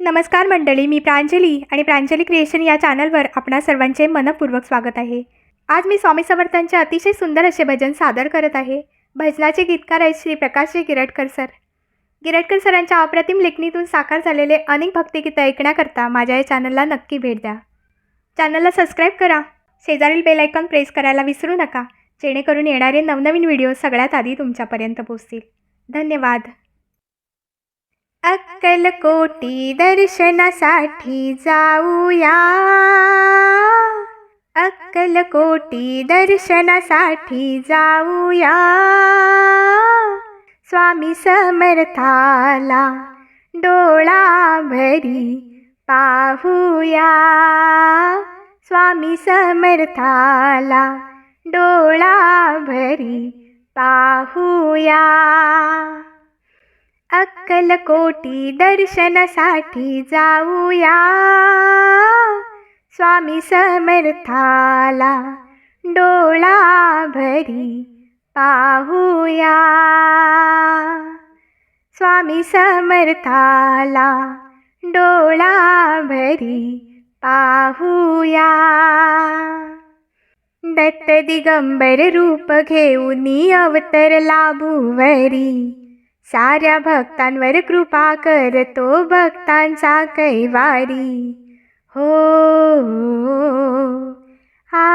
नमस्कार मंडळी मी प्रांजली आणि प्रांजली क्रिएशन या चॅनलवर आपणा सर्वांचे मनपूर्वक स्वागत आहे. आज मी स्वामी समर्थांचे अतिशय सुंदर असे भजन सादर करत आहे. भजनाचे गीतकार आहेत श्री प्रकाशजी गिरटकर सर. गिरटकर सरांच्या अप्रतिम लेखणीतून साकार झालेले अनेक भक्तिगीतं ऐकण्याकरता माझ्या या चॅनलला नक्की भेट द्या. चॅनलला सबस्क्राईब करा. शेजारील बेल आयकॉन प्रेस करायला विसरू नका. जेणेकरून येणारे नवनवीन व्हिडिओ सगळ्यात आधी तुमच्यापर्यंत पोहोचतील. धन्यवाद. अक्कलकोटी दर्शनासाठी जाऊया. अक्कलकोटी दर्शनासाठी जाऊया. स्वामी समर्थाला डोळा भरी पाहूया. स्वामी समर्थाला डोळा भरी पाहूया. अक्कलकोटी दर्शनासाठी जाऊया. स्वामी समर्थाला डोळा भरी पाहूया. स्वामी समर्थाला डोळा भरी पाहूया. दत्त दिगंबर रूप घेऊन अवतरला भुवरी साऱ्या भक्तांवर कृपा करतो भक्तांचा कैवारी. हो आ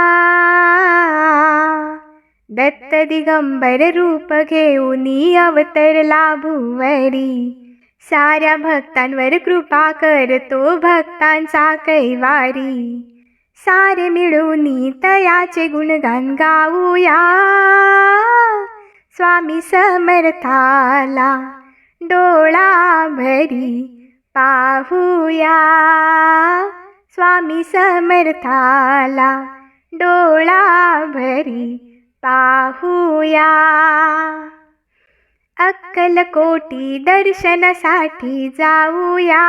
दत्त दिगंबर रूप घेऊन अवतरला भुवरी साऱ्या भक्तांवर कृपा करतो भक्तांचा कैवारी. सारे मिळून तयाचे गुणगान गाऊया. स्वामी समर्थाला डोळा भरी पाहूया. स्वामी समर्थाला डोळा भरी पाहूया अक्कलकोटी दर्शनासाठी जाऊया.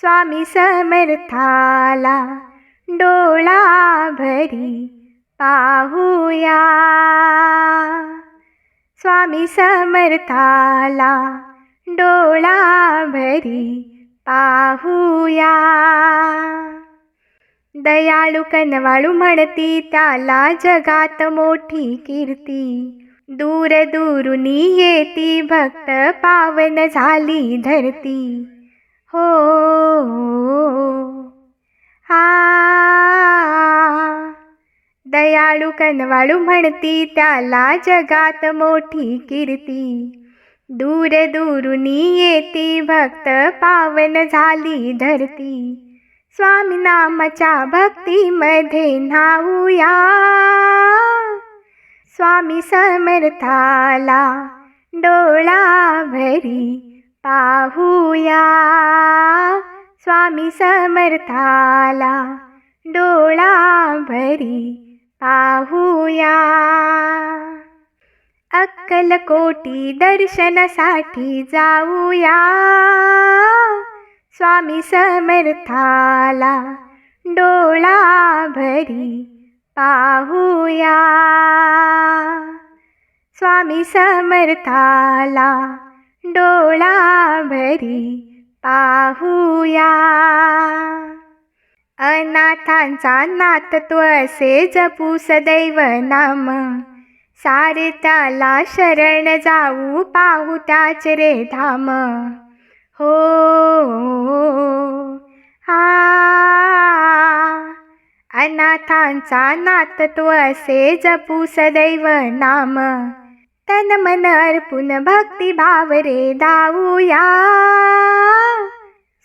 स्वामी समर्थाला डोळा भरी पाहूया. स्वामी समर्थाला डोळा भरी पाहूया. दयाळू कनवाळू म्हणती त्याला जगात मोठी कीर्ती. दूर दूरुनी येती भक्त पावन झाली धरती. हो हा दयाळू कनवाळू म्हणती त्याला जगात मोठी कीर्ती. दूर दूरुनी येती भक्त पावन झाली धरती. स्वामी नामाच्या भक्तीमध्ये न्हाऊया. स्वामी समर्थाला डोळा भरी पाहूया. स्वामी समर्थाला डोळा भरी पाहूया. अक्कलकोटी दर्शनासाठी जाऊया. स्वामी समर्थाला डोळा भरी पाहूया. स्वामी समर्थाला डोळा भरी पाहूया. अनाथांचा नाथ तो असे जपू सदैव नाम. सारे त्याला शरण जाऊ पाहू त्याचे रे धाम. हो हा अनाथांचा नाथ तो असे जपू सदैव नाम. तन मन अर्पून भक्ती भाव रे दाऊया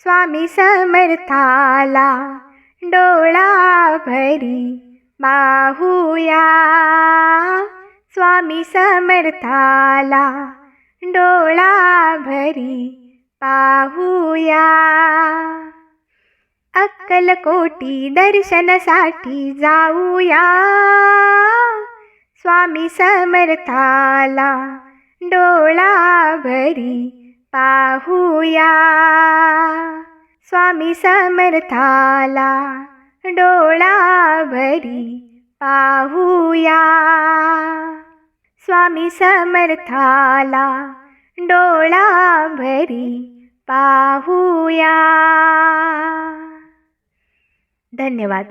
स्वामी समर्थाला डोळा भरी पाहूया स्वामी समर्थाला डोळा भरी पाहूया अक्कलकोटी दर्शनासाठी जाऊया. स्वामी समर्थाला डोळा भरी पाहूया. स्वामी समर्थाला डोळा भरी पाहूया. स्वामी समर्थाला डोळा भरी पाहूया. धन्यवाद.